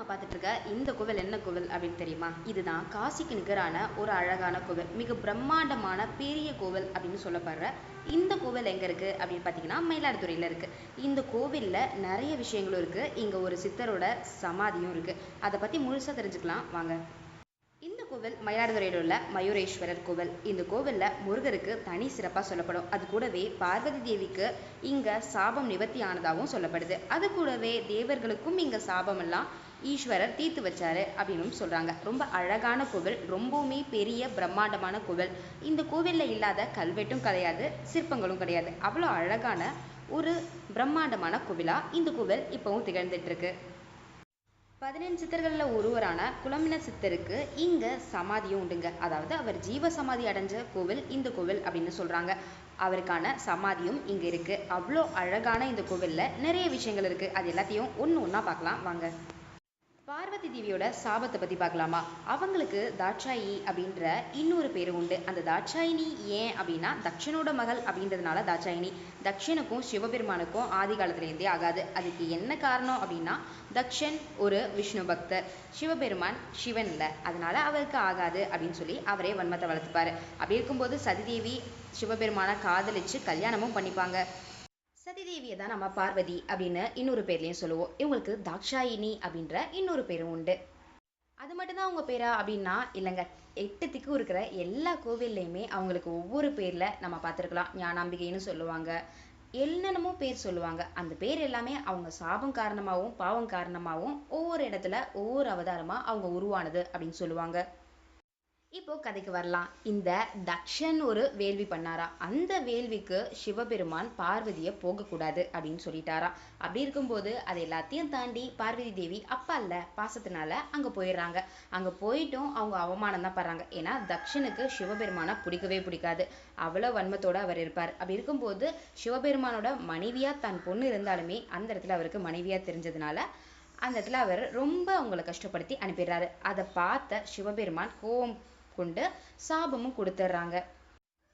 நம்ம பார்த்துட்டு இருக்க இந்த கோவில் என்ன கோவில் அப்படின்னு தெரியுமா? இதுதான் காசிக்கு நிகரான ஒரு அழகான கோவில். மிக பிரம்மாண்டமான பெரிய கோவில் அப்படின்னு சொல்லப்படுற இந்த கோவில் எங்க இருக்கு அப்படின்னு பார்த்தீங்கன்னா மயிலாடுதுறையில் இருக்கு. இந்த கோவிலில் நிறைய விஷயங்களும் இருக்கு. இங்க ஒரு சித்தரோட சமாதியும் இருக்கு. அதை பத்தி முழுசா தெரிஞ்சுக்கலாம். வாங்க. கோவில் மயிலாடுதுறையில் உள்ள மயூரேஸ்வரர் கோவில். இந்த கோவிலில் முருகருக்கு தனி சிறப்பாக சொல்லப்படும். அது கூடவே பார்வதி தேவிக்கு இங்கே சாபம் நிவர்த்தி ஆனதாகவும் சொல்லப்படுது. அது கூடவே தேவர்களுக்கும் இங்கே சாபமெல்லாம் ஈஸ்வரர் தீர்த்து வச்சாரு அப்படின்னு சொல்கிறாங்க ரொம்ப அழகான கோவில் ரொம்பவுமே பெரிய பிரம்மாண்டமான கோவில். இந்த கோவிலில் இல்லாத கல்வெட்டும் கிடையாது சிற்பங்களும் கிடையாது. அவ்வளோ அழகான ஒரு பிரம்மாண்டமான கோவிலாக இந்த கோவில் இப்போவும் திகழ்ந்துட்டு இருக்கு. பதினெண்டு சித்தர்களில் ஒருவரான குலமின சித்தருக்கு இங்கே சமாதியும் உண்டுங்க. அதாவது அவர் ஜீவ சமாதி அடைஞ்ச கோவில் இந்த கோவில் அப்படின்னு சொல்கிறாங்க அவருக்கான சமாதியும் இங்கே இருக்குது அவ்வளோ அழகான இந்த கோவிலில் நிறைய விஷயங்கள் இருக்குது அது எல்லாத்தையும் ஒன்று ஒன்றா பார்க்கலாம். வாங்க. பார்வதி தேவியோட சாபத்தை பத்தி பார்க்கலாமா? அவங்களுக்கு தாட்சாயி அப்படின்ற இன்னொரு பேரு உண்டு. அந்த தாட்சாயினி ஏன் அப்படின்னா தக்ஷனோட மகள் அப்படின்றதுனால தாட்சாயினி தக்ஷனுக்கும் சிவபெருமானுக்கும் ஆதி காலத்துல இருந்தே ஆகாது. அதுக்கு என்ன காரணம் அப்படின்னா தக்ஷன் ஒரு விஷ்ணு பக்தர் சிவபெருமான் சிவன் இல்ல. அதனால அவருக்கு ஆகாது அப்படின்னு சொல்லி அவரே வன்மத்தை வளர்த்துப்பாரு. அப்படி இருக்கும்போது சதிதேவி சிவபெருமானை காதலிச்சு கல்யாணமும் பண்ணிப்பாங்க. சதிதேவியை தான் நம்ம பார்வதி அப்படின்னு இன்னொரு பேர்லையும் சொல்லுவோம். இவங்களுக்கு தாக்ஷாயினி அப்படின்ற இன்னொரு பேரும் உண்டு. அது மட்டும்தான் அவங்க பேரா அப்படின்னா இல்லைங்க. எட்டு திக்கு இருக்கிற எல்லா கோவில்லையுமே அவங்களுக்கு ஒவ்வொரு பேர்ல நம்ம பார்த்துருக்கலாம். ஞானாம்பிகைன்னு சொல்லுவாங்க. என்னென்னமோ பேர் சொல்லுவாங்க. அந்த பேர் எல்லாமே அவங்க சாபம் காரணமாகவும் பாவம் காரணமாகவும் ஒவ்வொரு இடத்துல ஒவ்வொரு அவதாரமா அவங்க உருவானது அப்படின்னு சொல்லுவாங்க. இப்போ கதைக்கு வரலாம். இந்த தக்ஷன் ஒரு வேள்வி பண்ணாரா? அந்த வேள்விக்கு சிவபெருமான் பார்வதியை போகக்கூடாது அப்படின்னு சொல்லிட்டாரா. அப்படி இருக்கும்போது அது எல்லாத்தையும் தாண்டி பார்வதி தேவி அப்பா இல்லை பாசத்தினால அங்கே போயிடுறாங்க. அங்கே போயிட்டும் அவங்க அவமானம் தான் படுறாங்க. ஏன்னா தக்ஷனுக்கு சிவபெருமானை பிடிக்கவே பிடிக்காது. அவ்வளோ வன்மத்தோடு அவர் இருப்பார். அப்படி இருக்கும்போது சிவபெருமானோட மனைவியாக தன் பொண்ணு இருந்தாலுமே அந்த இடத்துல அவருக்கு மனைவியாக தெரிஞ்சதுனால அந்த இடத்துல அவர் ரொம்ப அவங்களை கஷ்டப்படுத்தி அனுப்பிடுறாரு. அதை பார்த்த சிவபெருமான் கோவம் கொண்டு சாபமும் கொடுத்துட்றாங்க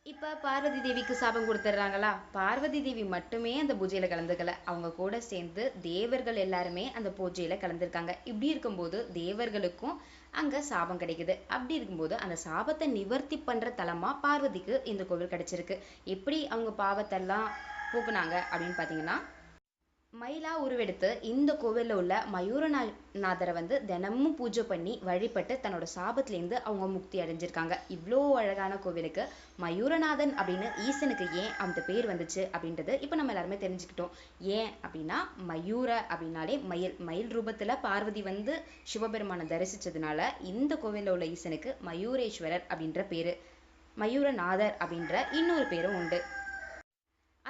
இப்போ பார்வதி தேவிக்கு சாபம் கொடுத்துட்றாங்களா பார்வதி தேவி மட்டுமே அந்த பூஜையில் கலந்துக்கல. அவங்க கூட சேர்ந்து தேவர்கள் எல்லாருமே அந்த பூஜையில் கலந்துருக்காங்க. இப்படி இருக்கும்போது தேவர்களுக்கும் அங்கே சாபம் கிடைக்குது. அப்படி இருக்கும்போது அந்த சாபத்தை நிவர்த்தி பண்ற தலமாக பார்வதிக்கு இந்த கோவில் கிடைச்சிருக்கு. எப்படி அவங்க பாவத்தெல்லாம் போக்குனாங்க அப்படின்னு பார்த்தீங்கன்னா மயிலா உருவெடுத்து இந்த கோவிலில் உள்ள மயூரநாதரை வந்து தினமும் பூஜை பண்ணி வழிபட்டு தன்னோட சாபத்திலேருந்து அவங்க முக்தி அடைஞ்சிருக்காங்க. இவ்வளோ அழகான கோவிலுக்கு மயூரநாதன் அப்படின்னு ஈசனுக்கு ஏன் அந்த பேர் வந்துச்சு அப்படின்றது இப்போ நம்ம எல்லாருமே தெரிஞ்சுக்கிட்டோம். ஏன் அப்படின்னா மயூர அப்படின்னாலே மயில் மயில் ரூபத்தில் பார்வதி வந்து சிவபெருமானை தரிசித்ததுனால இந்த கோவிலில் உள்ள ஈசனுக்கு மயூரேஸ்வரர் அப்படின்ற பேர் மயூரநாதர் அப்படின்ற இன்னொரு பேரும் உண்டு.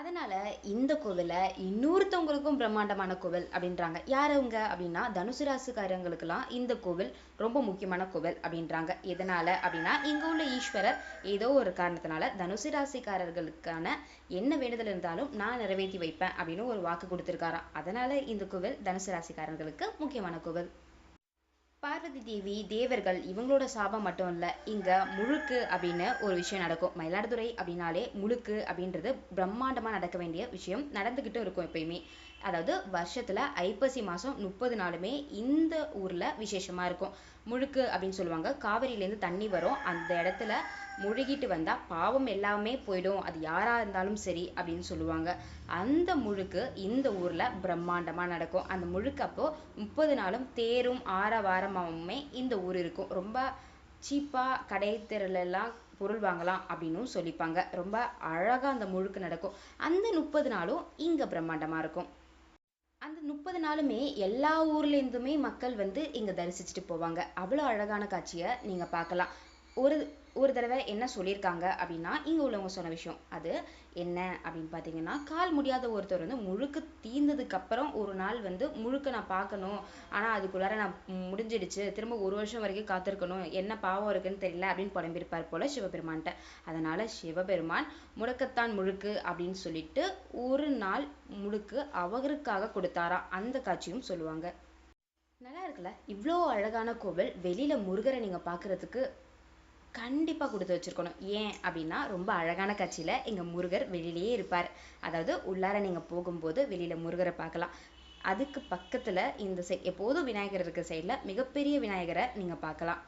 அதனால இந்த கோவிலை இன்னொருத்தவங்களுக்கும் பிரம்மாண்டமான கோவில் அப்படின்றாங்க. யார் அவங்க அப்படின்னா தனுசு ராசிக்காரங்களுக்கெல்லாம் இந்த கோவில் ரொம்ப முக்கியமான கோவில் அப்படின்றாங்க. எதனால அப்படின்னா இங்க உள்ள ஈஸ்வரர் ஏதோ ஒரு காரணத்தினால தனுசு ராசிக்காரர்களுக்கான என்ன வேண்டுதல் இருந்தாலும் நான் நிறைவேற்றி வைப்பேன் அப்படின்னு ஒரு வாக்கு கொடுத்துருக்காராம். அதனால இந்த கோவில் தனுசு ராசிக்காரர்களுக்கு முக்கியமான கோவில். பார்வதி தேவி தேவர்கள் இவங்களோட சாபம் மட்டும் இல்லை இங்கே முழுக்கு அப்படின்னு ஒரு விஷயம் நடக்கும். மயிலாடுதுறை அப்படின்னாலே முழுக்கு அப்படின்றது பிரம்மாண்டமாக நடக்க வேண்டிய விஷயம் நடந்துக்கிட்டும் இருக்கும் எப்பயுமே. அதாவது வருஷத்தில் ஐப்பசி மாதம் முப்பது நாளுமே இந்த ஊரில் விசேஷமாக இருக்கும். முழுக்கு அப்படின்னு சொல்லுவாங்க. காவிரியிலேருந்து தண்ணி வரும். அந்த இடத்துல முழுகிட்டு வந்தால் பாவம் எல்லாமே போயிடும். அது யாராக இருந்தாலும் சரி அப்படின்னு சொல்லுவாங்க. அந்த முழுக்கு இந்த ஊரில் பிரம்மாண்டமாக நடக்கும். அந்த முழுக்கு அப்போது முப்பது நாளும் தேரும் ஆரவாரமாகவுமே இந்த ஊர் இருக்கும். ரொம்ப சீப்பாக கடை பொருள் வாங்கலாம் அப்படின்னும் சொல்லிப்பாங்க. ரொம்ப அழகாக அந்த முழுக்கு நடக்கும். அந்த முப்பது நாளும் இங்கே பிரம்மாண்டமாக இருக்கும். அந்த முப்பது நாளுமே எல்லா ஊர்லேருந்துமே மக்கள் வந்து இங்கே தரிசிச்சுட்டு போவாங்க. அவ்வளோ அழகான காட்சியை நீங்கள் பார்க்கலாம். ஒரு ஒரு தடவை என்ன சொல்லியிருக்காங்க அப்படின்னா இங்கே உள்ளவங்க சொன்ன விஷயம். அது என்ன அப்படின்னு பார்த்தீங்கன்னா கால் முடியாத ஒருத்தர் வந்து முழுக்க தீர்ந்ததுக்கப்புறம் ஒரு நாள் வந்து முழுக்க நான் பார்க்கணும். ஆனால் அதுக்குள்ளார நான் முடிஞ்சிடுச்சு. திரும்ப ஒரு வருஷம் வரைக்கும் காத்திருக்கணும். என்ன பாவம் இருக்குன்னு தெரியல அப்படின்னு புலம்பிருப்பார் போல சிவபெருமான்கிட்ட. அதனால் சிவபெருமான் முடக்கத்தான் முழுக்கு அப்படின்னு சொல்லிட்டு ஒரு நாள் முழுக்கு அவருக்காக கொடுத்தாரா? அந்த காட்சியும் சொல்லுவாங்க. நல்லா இருக்குல்ல? இவ்வளோ அழகான கோவில். வெளியில் முருகரை நீங்கள் பார்க்குறதுக்கு கண்டிப்பா கொடுத்து வச்சிருக்கணும். ஏன் அப்படின்னா ரொம்ப அழகான காட்சியில எங்க முருகர் வெளியிலேயே இருப்பார். அதாவது உள்ளார நீங்க போகும்போது வெளியில முருகரை பார்க்கலாம். அதுக்கு பக்கத்துல இந்த சை எப்போதும் விநாயகர் இருக்க சைடுல மிகப்பெரிய விநாயகரை நீங்க பார்க்கலாம்.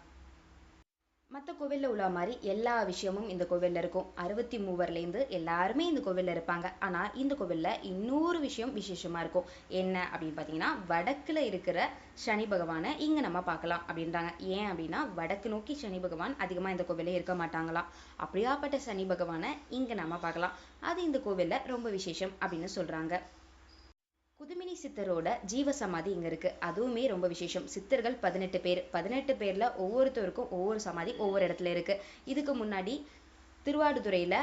மற்ற கோவிலில் உள்ள மாதிரி எல்லா விஷயமும் இந்த கோவிலில் இருக்கும். அறுபத்தி மூவர்லேருந்து எல்லாருமே இந்த கோவிலில் இருப்பாங்க. ஆனால் இந்த கோவிலில் இன்னொரு விஷயம் விசேஷமாக இருக்கும். என்ன அப்படின்னு பார்த்தீங்கன்னா வடக்கில் இருக்கிற சனி பகவானை இங்கே நம்ம பார்க்கலாம் அப்படின்றாங்க. ஏன் அப்படின்னா வடக்கு நோக்கி சனி பகவான் அதிகமாக இந்த கோவிலில் இருக்க மாட்டாங்களாம் அப்படியாப்பட்ட சனி பகவானை இங்கே நம்ம பார்க்கலாம். அது இந்த கோவிலில் ரொம்ப விசேஷம் அப்படின்னு சொல்கிறாங்க குதுமினி சித்தரோட ஜீவ சமாதி இங்கே இருக்குது அதுவுமே ரொம்ப விசேஷம். சித்தர்கள் பதினெட்டு பேர். பதினெட்டு பேரில் ஒவ்வொருத்தருக்கும் ஒவ்வொரு சமாதி ஒவ்வொரு இடத்துல இருக்குது இதுக்கு முன்னாடி திருவாடுதுறையில்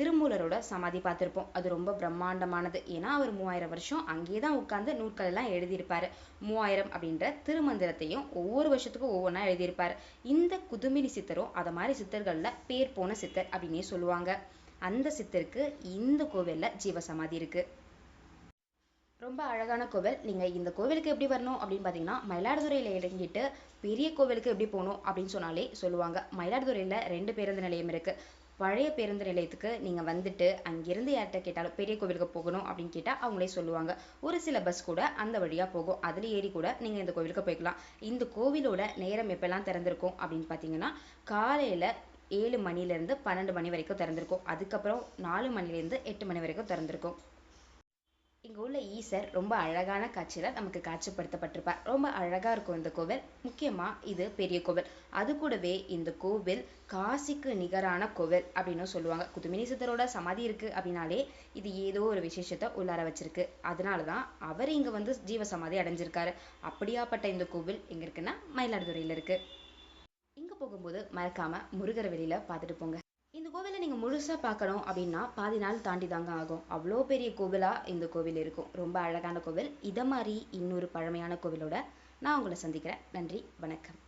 திருமூலரோட சமாதி பார்த்துருப்போம். அது ரொம்ப பிரம்மாண்டமானது. ஏன்னா அவர் மூவாயிரம் வருஷம் அங்கேயே தான் உட்காந்து நூட்கள் எல்லாம் எழுதியிருப்பார். மூவாயிரம் அப்படின்ற திருமந்திரத்தையும் ஒவ்வொரு வருஷத்துக்கும் ஒவ்வொன்றா எழுதியிருப்பாரு. இந்த குதுமினி சித்தரும் அதை மாதிரி சித்தர்களில் பேர் போன சித்தர் அப்படின்னே சொல்லுவாங்க. அந்த சித்தருக்கு இந்த கோவிலில் ஜீவ சமாதி ரொம்ப அழகான கோவில். நீங்கள் இந்த கோவிலுக்கு எப்படி வரணும் அப்படின்னு பார்த்தீங்கன்னா மயிலாடுதுறையில் இறங்கிட்டு பெரிய கோவிலுக்கு எப்படி போகணும் அப்படின்னு சொன்னாலே சொல்லுவாங்க. மயிலாடுதுறையில் ரெண்டு பேருந்து நிலையம் இருக்குது பழைய பேருந்து நிலையத்துக்கு நீங்கள் வந்துட்டு அங்கேருந்து யார்கிட்ட கேட்டாலும் பெரிய கோவிலுக்கு போகணும் அப்படின்னு கேட்டால் அவங்களே சொல்லுவாங்க. ஒரு சில பஸ் கூட அந்த வழியாக போகும். அதில் ஏறி கூட நீங்கள் இந்த கோவிலுக்கு போய்க்கலாம். இந்த கோவிலோட நேரம் எப்பெல்லாம் திறந்திருக்கும் அப்படின்னு பார்த்தீங்கன்னா காலையில் ஏழு மணிலேருந்து பன்னெண்டு மணி வரைக்கும் திறந்திருக்கும். அதுக்கப்புறம் நாலு மணிலேருந்து எட்டு மணி வரைக்கும் திறந்திருக்கும். இங்கே உள்ள ஈசர் ரொம்ப அழகான காட்சியில் நமக்கு காட்சிப்படுத்தப்பட்டிருப்பார். ரொம்ப அழகாக இருக்கும் இந்த கோவில். முக்கியமாக இது பெரிய கோவில். அது கூடவே இந்த கோவில் காசிக்கு நிகரான கோவில் அப்படின்னு சொல்லுவாங்க. குதுமினி சித்தரோட சமாதி இருக்குது அப்படின்னாலே இது ஏதோ ஒரு விசேஷத்தை உள்ளார வச்சிருக்கு. அதனாலதான் அவர் இங்கே வந்து ஜீவ சமாதி அடைஞ்சிருக்காரு. அப்படியாப்பட்ட இந்த கோவில் எங்கே இருக்குன்னா மயிலாடுதுறையில் இருக்குது இங்கே போகும்போது மறக்காமல் முருகர் வெளியில பார்த்துட்டு போங்க. கோவிலை நீங்கள் முழுசாக பார்க்கணும் அப்படின்னா பாதி நாள் தாண்டி தாங்க ஆகும். அவ்வளோ பெரிய கோவிலாக இந்த கோவில் இருக்கும். ரொம்ப அழகான கோவில். இதை மாதிரி இன்னொரு பழமையான கோவிலோட நான் உங்களை சந்திக்கிறேன். நன்றி. வணக்கம்.